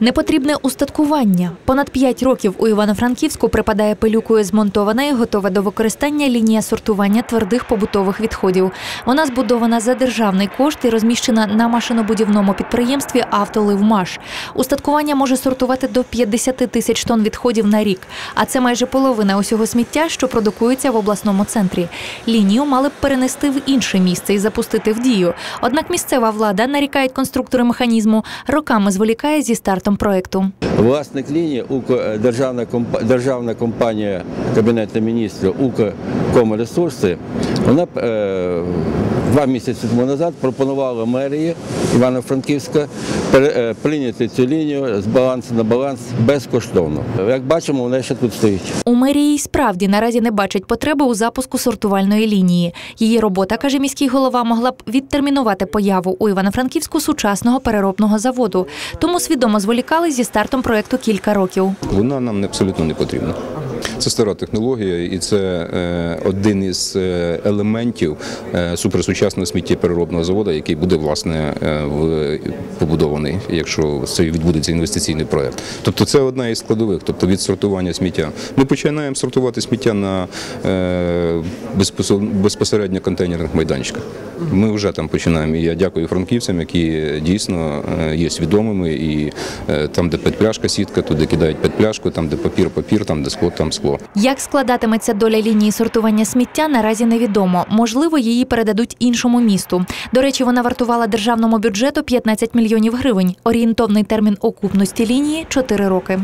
Непотрібне устаткування. Понад 5 років у Івано-Франківську припадає пилюкою змонтована і готова до використання лінія сортування твердих побутових відходів. Вона збудована за державний кошт і розміщена на машинобудівному підприємстві «Автоливмаш». Устаткування може сортувати до 50 тисяч тонн відходів на рік, а це майже половина усього сміття, що продукується в обласному центрі. Лінію мали б перенести в інше місце і запустити в дію. Однак місцева влада, нарікають конструктори механізму, роками зволікає зі стартом проекту. Власник лінії УКО державна державна компанія Кабінету міністрів «Укркомресурси», вона е, два місяці тому назад пропонувала мерії Івано-Франківська е, прийняти цю лінію з балансу на баланс безкоштовно. Як бачимо, вона ще тут стоїть. У мерії й справді наразі не бачать потреби у запуску сортувальної лінії. Її робота, каже міський голова, могла б відтермінувати появу у Івано-Франківську сучасного переробного заводу. Тому свідомо зволікали зі стартом проекту кілька років. Вона нам не- абсолютно не потрібна. Це стара технологія, і це е, один із е, елементів е, суперсучасного сміттєпереробного заводу, який буде власне побудований, якщо це відбудеться інвестиційний проект. Тобто це одна із складових, тобто від сортування сміття. Ми починаємо сортувати сміття на безпосередньо контейнерних майданчиках. Ми вже там починаємо. І я дякую франківцям, які дійсно е, є свідомими. І е, там, де петпляшка, сітка, туди кидають петпляшку, там, де папір, папір, там, де скло, там скло. Як складатиметься доля лінії сортування сміття, наразі невідомо. Можливо, її передадуть іншому місту. До речі, вона вартувала державному бюджету 15 мільйонів гривень. Орієнтовний термін окупності лінії 4 роки.